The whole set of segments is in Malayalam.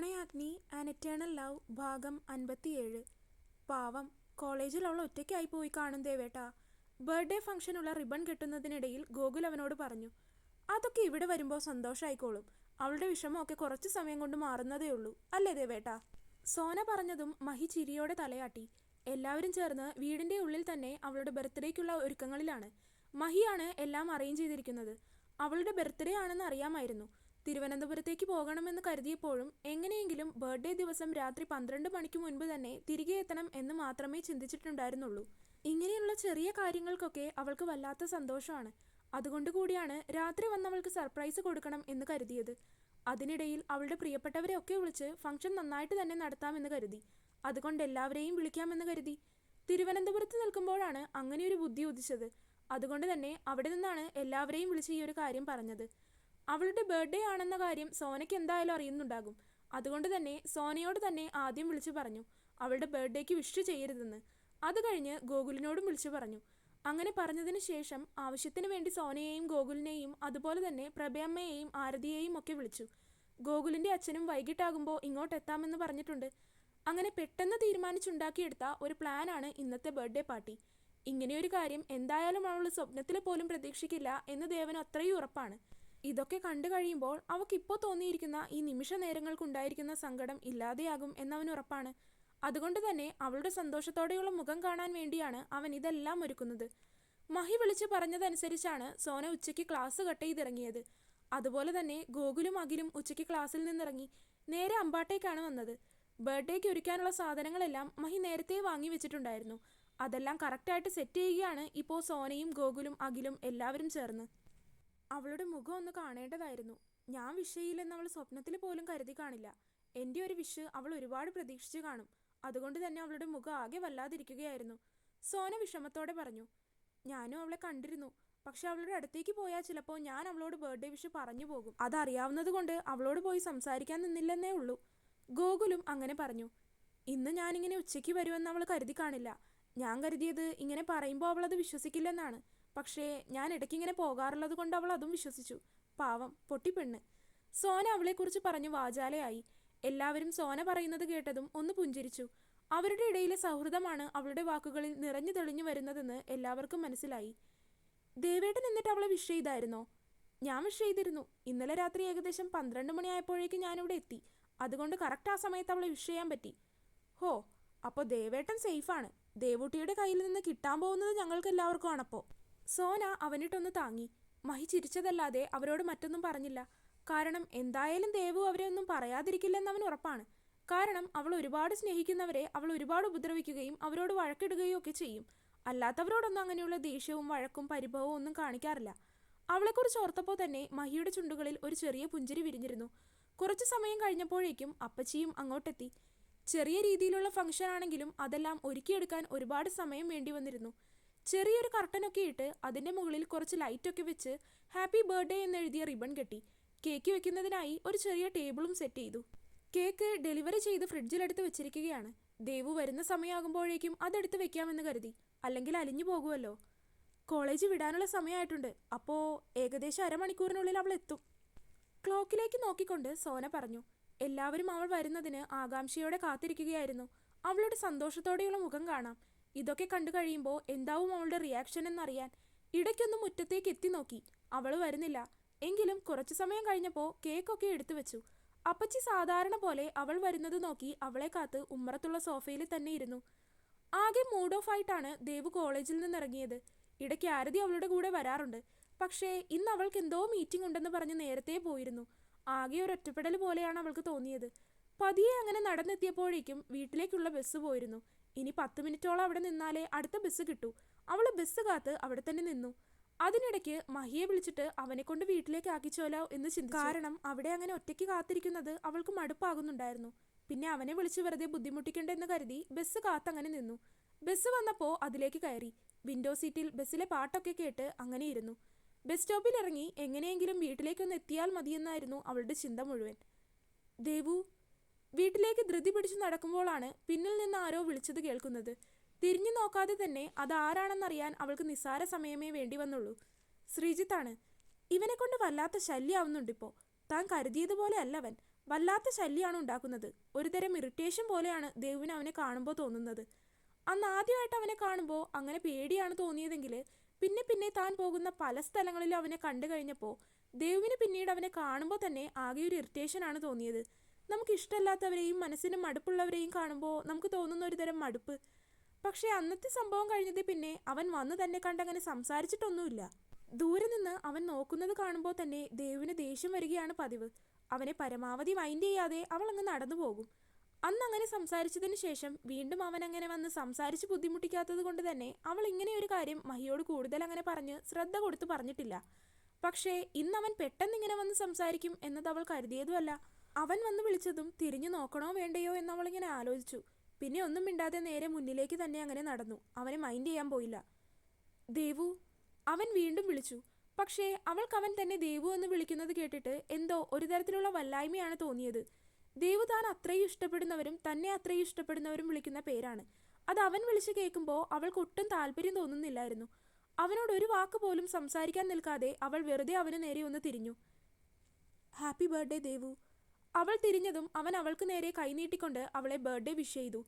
പ്രണയാഗ്നി ആൻ എറ്റേണൽ ലവ് ഭാഗം അൻപത്തിയേഴ്. പാവം കോളേജിൽ അവൾ ഒറ്റയ്ക്കായി പോയി കാണും ദേവേട്ടാ. ബർത്ത്ഡേ ഫംഗ്ഷനുള്ള റിബൺ കെട്ടുന്നതിനിടയിൽ ഗോകുൽ അവനോട് പറഞ്ഞു അതൊക്കെ ഇവിടെ വരുമ്പോൾ സന്തോഷമായിക്കോളും അവളുടെ വിഷമമൊക്കെ കുറച്ച് സമയം കൊണ്ട് മാറുന്നതേ ഉള്ളൂ. അല്ലേ ദേവേട്ടാ? സോന പറഞ്ഞതും മഹി ചിരിയോടെ തലയാട്ടി. എല്ലാവരും ചേർന്ന് വീടിന്റെ ഉള്ളിൽ തന്നെ അവളുടെ ബർത്ത്ഡേക്കുള്ള ഒരുക്കങ്ങളിലാണ്. മഹിയാണ് എല്ലാം അറേഞ്ച് ചെയ്തിരിക്കുന്നത്. അവളുടെ ബർത്ത്ഡേ ആണെന്ന് അറിയാമായിരുന്നു. തിരുവനന്തപുരത്തേക്ക് പോകണമെന്ന് കരുതിയപ്പോഴും എങ്ങനെയെങ്കിലും ബർത്ത്ഡേ ദിവസം രാത്രി പന്ത്രണ്ട് മണിക്ക് മുൻപ് തന്നെ തിരികെ എത്തണം എന്ന് മാത്രമേ ചിന്തിച്ചിട്ടുണ്ടായിരുന്നുള്ളൂ. ഇങ്ങനെയുള്ള ചെറിയ കാര്യങ്ങൾക്കൊക്കെ അവൾക്ക് വല്ലാത്ത സന്തോഷമാണ്. അതുകൊണ്ട് കൂടിയാണ് രാത്രി വന്ന് അവൾക്ക് സർപ്രൈസ് കൊടുക്കണം എന്ന് കരുതിയത്. അതിനിടയിൽ അവളുടെ പ്രിയപ്പെട്ടവരെ ഒക്കെ വിളിച്ച് ഫംഗ്ഷൻ നന്നായിട്ട് തന്നെ നടത്താമെന്ന് കരുതി. അതുകൊണ്ട് എല്ലാവരെയും വിളിക്കാമെന്ന് കരുതി. തിരുവനന്തപുരത്ത് നിൽക്കുമ്പോഴാണ് അങ്ങനെയൊരു ബുദ്ധി ഉദിച്ചത്. അതുകൊണ്ട് തന്നെ അവിടെ നിന്നാണ് എല്ലാവരെയും വിളിച്ച് ഈ ഒരു കാര്യം പറഞ്ഞത്. അവളുടെ ബർത്ത്ഡേ ആണെന്ന കാര്യം സോനയ്ക്ക് എന്തായാലും അറിയുന്നുണ്ടാകും. അതുകൊണ്ട് തന്നെ സോനയോട് തന്നെ ആദ്യം വിളിച്ചു പറഞ്ഞു അവളുടെ ബർത്ത്ഡേക്ക് വിഷ് ചെയ്യരുതെന്ന്. അത് കഴിഞ്ഞ് ഗോകുലിനോടും വിളിച്ചു പറഞ്ഞു. അങ്ങനെ പറഞ്ഞതിന് ശേഷം ആവശ്യത്തിന് വേണ്ടി സോനയെയും ഗോകുലിനെയും അതുപോലെ തന്നെ പ്രഭയമ്മയെയും ആരതിയെയും ഒക്കെ വിളിച്ചു. ഗോകുലിന്റെ അച്ഛനും വൈകിട്ടാകുമ്പോൾ ഇങ്ങോട്ട് എത്താമെന്ന് പറഞ്ഞിട്ടുണ്ട്. അങ്ങനെ പെട്ടെന്ന് തീരുമാനിച്ചുണ്ടാക്കിയെടുത്ത ഒരു പ്ലാനാണ് ഇന്നത്തെ ബർത്ത്ഡേ പാർട്ടി ഇങ്ങനെയൊരു കാര്യം എന്തായാലും അവൾ സ്വപ്നത്തിൽ പോലും പ്രതീക്ഷിക്കില്ല എന്ന് ദേവന് അത്രയും ഉറപ്പാണ്. ഇതൊക്കെ കണ്ടു കഴിയുമ്പോൾ അവക്കിപ്പോൾ തോന്നിയിരിക്കുന്ന ഈ നിമിഷ നേരങ്ങൾക്കുണ്ടായിരിക്കുന്ന സങ്കടം ഇല്ലാതെയാകും എന്നവൻ ഉറപ്പാണ് അതുകൊണ്ട് തന്നെ അവളുടെ സന്തോഷത്തോടെയുള്ള മുഖം കാണാൻ വേണ്ടിയാണ് അവൻ ഇതെല്ലാം ഒരുക്കുന്നത്. മഹി വിളിച്ചു പറഞ്ഞതനുസരിച്ചാണ് സോന ഉച്ചയ്ക്ക് ക്ലാസ് കട്ട് ചെയ്തിറങ്ങിയത്. അതുപോലെ തന്നെ ഗോകുലും അഖിലും ഉച്ചയ്ക്ക് ക്ലാസ്സിൽ നിന്നിറങ്ങി നേരെ അമ്പാട്ടേക്കാണ് വന്നത്. ബർത്ത്ഡേക്ക് ഒരുക്കാനുള്ള സാധനങ്ങളെല്ലാം മഹി നേരത്തെ വാങ്ങി വെച്ചിട്ടുണ്ടായിരുന്നു. അതെല്ലാം കറക്റ്റായിട്ട് സെറ്റ് ചെയ്യുകയാണ് ഇപ്പോൾ സോനയും ഗോകുലും അഖിലും എല്ലാവരും ചേർന്ന്. അവളുടെ മുഖം ഒന്ന് കാണേണ്ടതായിരുന്നു. ഞാൻ വിഷയില്ലെന്ന് അവൾ സ്വപ്നത്തിൽ പോലും കരുതി കാണില്ല. എന്റെ ഒരു വിഷ് അവൾ ഒരുപാട് പ്രതീക്ഷിച്ചു കാണും. അതുകൊണ്ട് തന്നെ അവളുടെ മുഖം ആകെ വല്ലാതിരിക്കുകയായിരുന്നു. സോന വിഷമത്തോടെ പറഞ്ഞു ഞാനും അവളെ കണ്ടിരുന്നു. പക്ഷെ അവളുടെ അടുത്തേക്ക് പോയാൽ ചിലപ്പോൾ ഞാൻ അവളോട് ബർത്ത്ഡേ വിഷ് പറഞ്ഞു പോകും. അതറിയാവുന്നത് കൊണ്ട് അവളോട് പോയി സംസാരിക്കാൻ നിന്നില്ലെന്നേ ഉള്ളൂ. ഗോകുലും അങ്ങനെ പറഞ്ഞു ഇന്ന് ഞാനിങ്ങനെ ഉച്ചയ്ക്ക് വരുമെന്ന് അവൾ കരുതി കാണില്ല. ഞാൻ കരുതിയത് ഇങ്ങനെ പറയുമ്പോൾ അവളത് വിശ്വസിക്കില്ലെന്നാണ്. പക്ഷേ ഞാൻ ഇടയ്ക്കിങ്ങനെ പോകാറുള്ളത് കൊണ്ട് അവൾ അതും വിശ്വസിച്ചു. പാവം പൊട്ടിപ്പെണ്ണ് സോന അവളെക്കുറിച്ച് പറഞ്ഞു വാചാലയായി. എല്ലാവരും സോന പറയുന്നത് കേട്ടതും ഒന്ന് പുഞ്ചിരിച്ചു. അവരുടെ ഇടയിലെ സൗഹൃദമാണ് അവളുടെ വാക്കുകളിൽ നിറഞ്ഞു തെളിഞ്ഞു വരുന്നതെന്ന് എല്ലാവർക്കും മനസ്സിലായി. ദേവേട്ടൻ എന്നിട്ട് അവളെ വിഷ് ചെയ്തായിരുന്നോ? ഞാൻ വിഷ് ചെയ്തിരുന്നു. ഇന്നലെ രാത്രി ഏകദേശം പന്ത്രണ്ട് മണിയായപ്പോഴേക്ക് ഞാനിവിടെ എത്തി. അതുകൊണ്ട് കറക്റ്റ് ആ സമയത്ത് അവളെ വിഷ് ചെയ്യാൻ പറ്റി. ഹോ അപ്പോൾ ദേവേട്ടൻ സേഫാണ് ദേവൂട്ടിയുടെ കയ്യിൽ നിന്ന് കിട്ടാൻ പോകുന്നത് ഞങ്ങൾക്ക് എല്ലാവർക്കും ആണപ്പോൾ സോന അവനിട്ടൊന്ന് താങ്ങി. മഹി ചിരിച്ചതല്ലാതെ അവരോട് മറ്റൊന്നും പറഞ്ഞില്ല. കാരണം എന്തായാലും ദേവു അവരെ ഒന്നും പറയാതിരിക്കില്ലെന്ന് അവൻ ഉറപ്പാണ്. കാരണം അവൾ ഒരുപാട് സ്നേഹിക്കുന്നവരെ അവൾ ഒരുപാട് ഉപദ്രവിക്കുകയും അവരോട് വഴക്കിടുകയും ഒക്കെ ചെയ്യും. അല്ലാത്തവരോടൊന്നും അങ്ങനെയുള്ള ദേഷ്യവും വഴക്കും പരിഭവവും ഒന്നും കാണിക്കാറില്ല. അവളെക്കുറിച്ച് ഓർത്തപ്പോൾ തന്നെ മഹിയുടെ ചുണ്ടുകളിൽ ഒരു ചെറിയ പുഞ്ചിരി വിരിഞ്ഞിരുന്നു. കുറച്ചു സമയം കഴിഞ്ഞപ്പോഴേക്കും അപ്പച്ചിയും അങ്ങോട്ടെത്തി. ചെറിയ രീതിയിലുള്ള ഫംഗ്ഷൻ ആണെങ്കിലും അതെല്ലാം ഒരുക്കിയെടുക്കാൻ ഒരുപാട് സമയം വേണ്ടി വന്നിരുന്നു. ചെറിയൊരു കർട്ടനൊക്കെ ഇട്ട് അതിന്റെ മുകളിൽ കുറച്ച് ലൈറ്റൊക്കെ വെച്ച് ഹാപ്പി ബർത്ത്ഡേ എന്നെഴുതിയ റിബൺ കെട്ടി. കേക്ക് വെക്കുന്നതിനായി ഒരു ചെറിയ ടേബിളും സെറ്റ് ചെയ്തു. കേക്ക് ഡെലിവറി ചെയ്ത് ഫ്രിഡ്ജിലെടുത്ത് വെച്ചിരിക്കുകയാണ്. ദേവു വരുന്ന സമയമാകുമ്പോഴേക്കും അതെടുത്ത് വെക്കാമെന്ന് കരുതി. അല്ലെങ്കിൽ അലിഞ്ഞു പോകുമല്ലോ കോളേജ് വിടാനുള്ള സമയമായിട്ടുണ്ട്. അപ്പോൾ ഏകദേശം അരമണിക്കൂറിനുള്ളിൽ അവൾ എത്തും. ക്ലോക്കിലേക്ക് നോക്കിക്കൊണ്ട് സോന പറഞ്ഞു. എല്ലാവരും അവൾ വരുന്നതിന് ആകാംക്ഷയോടെ കാത്തിരിക്കുകയായിരുന്നു. അവളുടെ സന്തോഷത്തോടെയുള്ള മുഖം കാണാം. ഇതൊക്കെ കണ്ടു കഴിയുമ്പോൾ എന്താവും അവളുടെ റിയാക്ഷൻ എന്നറിയാൻ ഇടയ്ക്കൊന്ന് മുറ്റത്തേക്ക് എത്തി നോക്കി. അവൾ വരുന്നില്ല. എങ്കിലും കുറച്ചു സമയം കഴിഞ്ഞപ്പോൾ കേക്കൊക്കെ എടുത്തു വെച്ചു. അപ്പച്ചി സാധാരണ പോലെ അവൾ വരുന്നത് നോക്കി അവളെ കാത്ത് ഉമ്മറത്തുള്ള സോഫയിൽ തന്നെ ഇരുന്നു. ആകെ മൂഡ് ഓഫ് ആയിട്ടാണ് ദേവ് കോളേജിൽ നിന്ന് ഇറങ്ങിയത് ഇടയ്ക്ക് ആരതി അവളുടെ കൂടെ വരാറുണ്ട്. പക്ഷേ ഇന്ന് അവൾക്ക് എന്തോ മീറ്റിംഗ് ഉണ്ടെന്ന് പറഞ്ഞ് നേരത്തെ പോയിരുന്നു. ആകെ ഒരു ഒറ്റപ്പെടൽ പോലെയാണ് അവൾക്ക് തോന്നിയത്. പതിയെ അങ്ങനെ നടന്നെത്തിയപ്പോഴേക്കും വീട്ടിലേക്കുള്ള ബസ് പോയിരുന്നു. ഇനി പത്ത് മിനിറ്റോളം അവിടെ നിന്നാലേ അടുത്ത ബസ് കിട്ടൂ. അവൾ ബസ് കാത്ത് അവിടെ തന്നെ നിന്നു. അതിനിടയ്ക്ക് മഹിയെ വിളിച്ചിട്ട് അവനെ കൊണ്ട് വീട്ടിലേക്ക് ആക്കിച്ചോലോ എന്ന് ചിന്തിച്ചു. കാരണം അവിടെ അങ്ങനെ ഒറ്റയ്ക്ക് കാത്തിരിക്കുന്നത് അവൾക്ക് മടുപ്പാകുന്നുണ്ടായിരുന്നു. പിന്നെ അവനെ വിളിച്ച് വെറുതെ ബുദ്ധിമുട്ടിക്കണ്ടെന്ന് കരുതി ബസ് കാത്തങ്ങനെ നിന്നു. ബസ് വന്നപ്പോൾ അതിലേക്ക് കയറി. വിൻഡോ സീറ്റിൽ ബസ്സിലെ പാട്ടൊക്കെ കേട്ട് അങ്ങനെ ഇരുന്നു. ബസ് സ്റ്റോപ്പിൽ ഇറങ്ങി എങ്ങനെയെങ്കിലും വീട്ടിലേക്കൊന്ന് എത്തിയാൽ മതിയെന്നായിരുന്നു അവളുടെ ചിന്ത മുഴുവൻ. ദേവു വീട്ടിലേക്ക് ധൃതി പിടിച്ചു നടക്കുമ്പോഴാണ് പിന്നിൽ നിന്ന് ആരോ വിളിച്ചത് കേൾക്കുന്നത്. തിരിഞ്ഞു നോക്കാതെ തന്നെ അത് ആരാണെന്നറിയാൻ അവൾക്ക് നിസ്സാര സമയമേ വേണ്ടി വന്നുള്ളൂ. ശ്രീജിത്താണ്. ഇവനെ കൊണ്ട് വല്ലാത്ത ശല്യാവുന്നുണ്ടിപ്പോ. താൻ കരുതിയതുപോലെ അല്ലവൻ. വല്ലാത്ത ശല്യമാണ് ഉണ്ടാക്കുന്നത്. ഒരുതരം ഇറിറ്റേഷൻ പോലെയാണ് ദേവുവിന് അവനെ കാണുമ്പോൾ തോന്നുന്നത്. അന്ന് ആദ്യമായിട്ട് അവനെ കാണുമ്പോൾ അങ്ങനെ പേടിയാണ് തോന്നിയതെങ്കിൽ പിന്നെ പിന്നെ താൻ പോകുന്ന പല സ്ഥലങ്ങളിലും അവനെ കണ്ടു കഴിഞ്ഞപ്പോൾ ദേവുവിന് പിന്നീട് അവനെ കാണുമ്പോൾ തന്നെ ആകെ ഒരു ഇറിറ്റേഷനാണ് തോന്നിയത്. നമുക്ക് ഇഷ്ടമല്ലാത്തവരെയും മനസ്സിന് മടുപ്പുള്ളവരെയും കാണുമ്പോൾ നമുക്ക് തോന്നുന്ന ഒരു തരം മടുപ്പ്. പക്ഷേ അന്നത്തെ സംഭവം കഴിഞ്ഞത് പിന്നെ അവൻ വന്ന് തന്നെ കണ്ടങ്ങനെ സംസാരിച്ചിട്ടൊന്നുമില്ല. ദൂരെ നിന്ന് അവൻ നോക്കുന്നത് കാണുമ്പോൾ തന്നെ ദേവിന് ദേഷ്യം വരികയാണ് പതിവ്. അവനെ പരമാവധി മൈൻഡ് ചെയ്യാതെ അവൾ അങ്ങ് നടന്നു പോകും. അന്ന് അങ്ങനെ സംസാരിച്ചതിന് ശേഷം വീണ്ടും അവൻ അങ്ങനെ വന്ന് സംസാരിച്ച് ബുദ്ധിമുട്ടിക്കാത്തത് കൊണ്ട് തന്നെ അവൾ ഇങ്ങനെ ഒരു കാര്യം മഹിയോട് കൂടുതൽ അങ്ങനെ പറഞ്ഞ് ശ്രദ്ധ കൊടുത്ത് പറഞ്ഞിട്ടില്ല. പക്ഷേ ഇന്ന് അവൻ പെട്ടെന്ന് ഇങ്ങനെ വന്ന് സംസാരിക്കും എന്നത് അവൾ കരുതിയതുമല്ല. അവൻ വന്ന് വിളിച്ചതും തിരിഞ്ഞു നോക്കണോ വേണ്ടയോ ഇങ്ങനെ ആലോചിച്ചു. പിന്നെ ഒന്നും മിണ്ടാതെ നേരെ മുന്നിലേക്ക് തന്നെ അങ്ങനെ നടന്നു. അവനെ മൈൻഡ് ചെയ്യാൻ പോയില്ല. ദേവു അവൻ വീണ്ടും വിളിച്ചു. പക്ഷേ അവൾക്ക് അവൻ തന്നെ ദേവു എന്ന് വിളിക്കുന്നത് കേട്ടിട്ട് എന്തോ ഒരു തരത്തിലുള്ള വല്ലായ്മയാണ് തോന്നിയത്. ദേവു താൻ അത്രയും ഇഷ്ടപ്പെടുന്നവരും തന്നെ അത്രയും ഇഷ്ടപ്പെടുന്നവരും വിളിക്കുന്ന പേരാണ്. അത് അവൻ വിളിച്ച് കേൾക്കുമ്പോൾ അവൾക്ക് ഒട്ടും താല്പര്യം തോന്നുന്നില്ലായിരുന്നു. അവനോട് ഒരു വാക്ക് പോലും സംസാരിക്കാൻ നിൽക്കാതെ അവൾ വെറുതെ അവന് നേരെ ഒന്ന് തിരിഞ്ഞു. Happy birthday Devu. അവൾ തിരിഞ്ഞതും അവൻ അവൾക്ക് നേരെ കൈനീട്ടിക്കൊണ്ട് അവളെ ബർത്ത്ഡേ വിഷ് ചെയ്തു.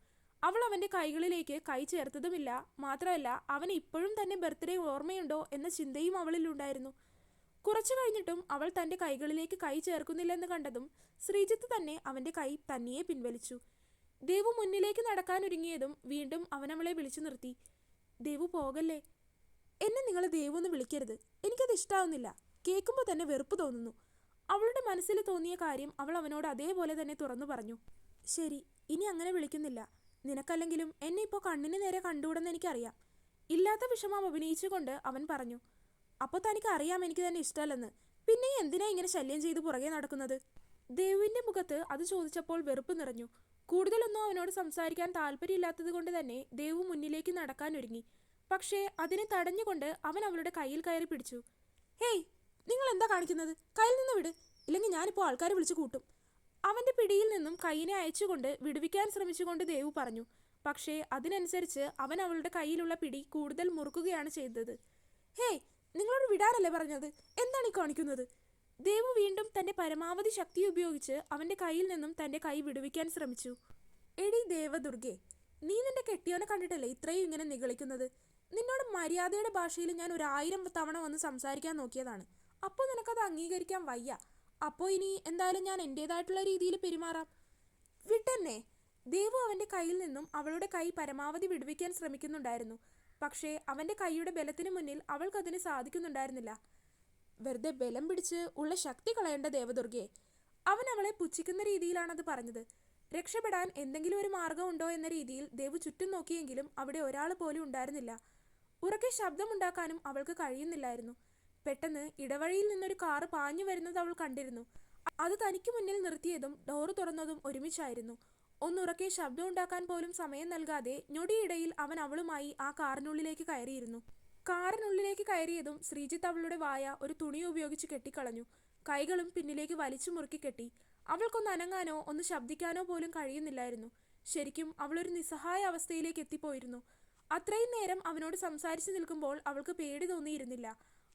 അവൾ അവന്റെ കൈകളിലേക്ക് കൈ ചേർത്തതുമില്ല. മാത്രമല്ല അവന് ഇപ്പോഴും തന്നെ ബർത്ത്ഡേ ഓർമ്മയുണ്ടോ എന്ന ചിന്തയും അവളിലുണ്ടായിരുന്നു കുറച്ചു കഴിഞ്ഞിട്ടും അവൾ തന്റെ കൈകളിലേക്ക് കൈ ചേർക്കുന്നില്ലെന്ന് കണ്ടതും ശ്രീജിത്ത് തന്നെ അവന്റെ കൈ തന്നെയെ പിൻവലിച്ചു. ദേവു മുന്നിലേക്ക് നടക്കാനൊരുങ്ങിയതും വീണ്ടും അവൻ അവളെ വിളിച്ചു നിർത്തി. ദേവു പോകല്ലേ? എന്നെ നിങ്ങൾ ദേവു എന്ന് വിളിക്കരുത്. എനിക്കത് ഇഷ്ടാവുന്നില്ല. കേൾക്കുമ്പോൾ തന്നെ വെറുപ്പ് തോന്നുന്നു. അവളുടെ മനസ്സിൽ തോന്നിയ കാര്യം അവൾ അവനോട് അതേപോലെ തന്നെ തുറന്നു പറഞ്ഞു. ശരി ഇനി അങ്ങനെ വിളിക്കുന്നില്ല. നിനക്കല്ലെങ്കിലും എന്നെ ഇപ്പോൾ കണ്ണിന് നേരെ കണ്ടുകൂടെന്ന് എനിക്കറിയാം. ഇല്ലാത്ത വിഷമം അഭിനയിച്ചുകൊണ്ട് അവൻ പറഞ്ഞു. അപ്പോൾ തനിക്ക് അറിയാം എനിക്ക് തന്നെ ഇഷ്ടമല്ലെന്ന്. പിന്നെ എന്തിനാ ഇങ്ങനെ ശല്യം ചെയ്ത് പുറകെ നടക്കുന്നത്? ദേവുവിന്റെ മുഖത്ത് അത് ചോദിച്ചപ്പോൾ വെറുപ്പ് നിറഞ്ഞു. കൂടുതലൊന്നും അവനോട് സംസാരിക്കാൻ താല്പര്യമില്ലാത്തത് കൊണ്ട് തന്നെ ദേവു മുന്നിലേക്ക് നടക്കാൻ ഒരുങ്ങി. പക്ഷേ അതിനെ തടഞ്ഞുകൊണ്ട് അവൻ അവളുടെ കയ്യിൽ കയറി പിടിച്ചു. ഹേയ് നിങ്ങൾ എന്താ കാണിക്കുന്നത്? കയ്യിൽ നിന്ന് വിട്. ഇല്ലെങ്കിൽ ഞാനിപ്പോൾ ആൾക്കാരെ വിളിച്ചു കൂട്ടും. അവന്റെ പിടിയിൽ നിന്നും കൈയിനെ അയച്ചുകൊണ്ട് വിടുവിക്കാൻ ശ്രമിച്ചുകൊണ്ട് ദേവു പറഞ്ഞു. പക്ഷേ അതിനനുസരിച്ച് അവൻ അവളുടെ കയ്യിലുള്ള പിടി കൂടുതൽ മുറുക്കുകയാണ് ചെയ്തത്. ഹേയ് നിങ്ങളോട് വിടാനല്ലേ പറഞ്ഞത്? എന്താണ് ഈ കാണിക്കുന്നത്? ദേവു വീണ്ടും തന്റെ പരമാവധി ശക്തി ഉപയോഗിച്ച് അവന്റെ കയ്യിൽ നിന്നും തന്റെ കൈ വിടുവിക്കാൻ ശ്രമിച്ചു. എടി ദേവദുർഗെ നീ നിന്റെ കെട്ടിയോനെ കണ്ടിട്ടല്ലേ ഇത്രയും ഇങ്ങനെ നിഗളിക്കുന്നത്? നിന്നോട് മര്യാദയുടെ ഭാഷയിൽ ഞാൻ ഒരായിരം തവണ വന്ന് സംസാരിക്കാൻ നോക്കിയതാണ്. അപ്പോൾ നിനക്കത് അംഗീകരിക്കാൻ വയ്യ. അപ്പോൾ ഇനി എന്തായാലും ഞാൻ എന്റേതായിട്ടുള്ള രീതിയിൽ പെരുമാറാം. വിട്ടെന്നെ. ദേവു അവന്റെ കയ്യിൽ നിന്നും അവളുടെ കൈ പരമാവധി വിടുവിക്കാൻ ശ്രമിക്കുന്നുണ്ടായിരുന്നു. പക്ഷേ അവന്റെ കൈയുടെ ബലത്തിന് മുന്നിൽ അവൾക്കതിന് സാധിക്കുന്നുണ്ടായിരുന്നില്ല. വെറുതെ ബലം പിടിച്ച് ഉള്ള ശക്തി കളയേണ്ട ദേവദുർഗയെ. അവൻ അവളെ പുച്ഛിക്കുന്ന രീതിയിലാണത് പറഞ്ഞത്. രക്ഷപ്പെടാൻ എന്തെങ്കിലും ഒരു മാർഗമുണ്ടോ എന്ന രീതിയിൽ ദേവു ചുറ്റും നോക്കിയെങ്കിലും അവിടെ ഒരാൾ പോലും ഉണ്ടായിരുന്നില്ല. ഉറക്കെ ശബ്ദമുണ്ടാക്കാനും അവൾക്ക് കഴിയുന്നില്ലായിരുന്നു. പെട്ടെന്ന് ഇടവഴിയിൽ നിന്നൊരു കാറ് പാഞ്ഞു വരുന്നത് അവൾ കണ്ടിരുന്നു. അത് തനിക്ക് മുന്നിൽ നിർത്തിയതും ഡോറ് തുറന്നതും ഒരുമിച്ചായിരുന്നു. ഒന്നുറക്കെ ശബ്ദം ഉണ്ടാക്കാൻ പോലും സമയം നൽകാതെ ഞൊടിയിടയിൽ അവൻ അവളുമായി ആ കാറിനുള്ളിലേക്ക് കയറിയിരുന്നു. കാറിനുള്ളിലേക്ക് കയറിയതും ശ്രീജിത്ത് അവളുടെ വായ ഒരു തുണി ഉപയോഗിച്ച് കെട്ടിക്കളഞ്ഞു. കൈകളും പിന്നിലേക്ക് വലിച്ചു മുറുക്കി കെട്ടി. അവൾക്കൊന്ന് അനങ്ങാനോ ഒന്ന് ശബ്ദിക്കാനോ പോലും കഴിയുന്നില്ലായിരുന്നു. ശരിക്കും അവളൊരു നിസ്സഹായ അവസ്ഥയിലേക്ക് എത്തിപ്പോയിരുന്നു. അത്രയും നേരം അവനോട് സംസാരിച്ചു നിൽക്കുമ്പോൾ അവൾക്ക് പേടി തോന്നിയിരുന്നില്ല.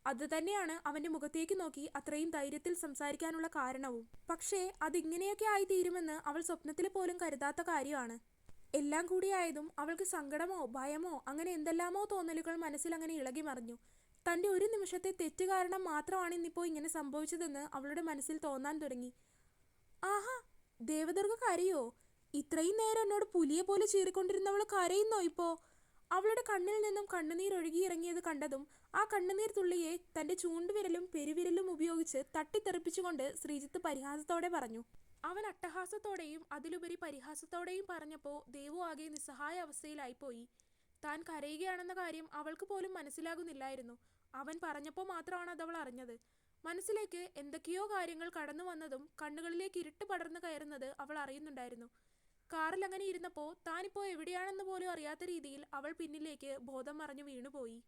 അത് തന്നെയാണ് അവന്റെ മുഖത്തേക്ക് നോക്കി അത്രയും ധൈര്യത്തിൽ സംസാരിക്കാനുള്ള കാരണവും. പക്ഷേ അതിങ്ങനെയൊക്കെ ആയി തീരുമെന്ന് അവൾ സ്വപ്നത്തിൽ പോലും കരുതാത്ത കാര്യമാണ്. എല്ലാം കൂടിയായതും അവൾക്ക് സങ്കടമോ ഭയമോ അങ്ങനെ എന്തെല്ലാമോ തോന്നലുകൾ മനസ്സിൽ അങ്ങനെ ഇളകി മറിഞ്ഞു. തന്റെ ഒരു നിമിഷത്തെ തെറ്റ് കാരണം മാത്രമാണ് ഇന്നിപ്പോൾ ഇങ്ങനെ സംഭവിച്ചതെന്ന് അവളുടെ മനസ്സിൽ തോന്നാൻ തുടങ്ങി. ആഹാ ദേവദുർഗ കരയോ? ഇത്രയും നേരം എന്നോട് പുലിയെ പോലെ ചീറിക്കൊണ്ടിരുന്നവൾ കരയുന്നോ ഇപ്പോ? അവളുടെ കണ്ണിൽ നിന്നും കണ്ണുനീർ ഒഴുകിയിറങ്ങിയത് കണ്ടതും ആ കണ്ണുനീർ തുള്ളിയെ തന്റെ ചൂണ്ടുവിരലും പെരുവിരലും ഉപയോഗിച്ച് തട്ടിത്തെറിപ്പിച്ചുകൊണ്ട് ശ്രീജിത്ത് പരിഹാസത്തോടെ പറഞ്ഞു. അവൻ അട്ടഹാസത്തോടെയും അതിലുപരി പരിഹാസത്തോടെയും പറഞ്ഞപ്പോൾ ദേവു ആകെ നിസ്സഹായ അവസ്ഥയിലായിപ്പോയി താൻ കരയുകയാണെന്ന കാര്യം അവൾക്ക് പോലും മനസ്സിലാകുന്നില്ലായിരുന്നു. അവൻ പറഞ്ഞപ്പോൾ മാത്രമാണ് അത് അവൾ അറിഞ്ഞത്. മനസ്സിലേക്ക് എന്തൊക്കെയോ കാര്യങ്ങൾ കടന്നു വന്നതും കണ്ണുകളിലേക്ക് ഇരുട്ട് പടർന്നു കയറുന്നത് അവൾ അറിയുന്നുണ്ടായിരുന്നു. കാറിൽ അങ്ങനെ ഇരുന്നപ്പോൾ താനിപ്പോൾ എവിടെയാണെന്ന് പോലും അറിയാത്ത രീതിയിൽ അവൾ പിന്നിലേക്ക് ബോധം മറഞ്ഞു വീണുപോയി.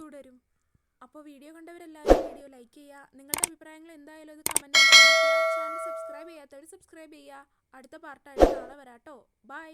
തുടരും. അപ്പോൾ വീഡിയോ കണ്ടവരെല്ലാവരും വീഡിയോ ലൈക്ക് ചെയ്യുക നിങ്ങളുടെ അഭിപ്രായങ്ങൾ എന്തായാലും അത് കമന്റ് ചാനൽ സബ്സ്ക്രൈബ് ചെയ്യാത്തവർ സബ്സ്ക്രൈബ് ചെയ്യുക. അടുത്ത പാർട്ടായിട്ട് നാളെ വരാട്ടോ. ബൈ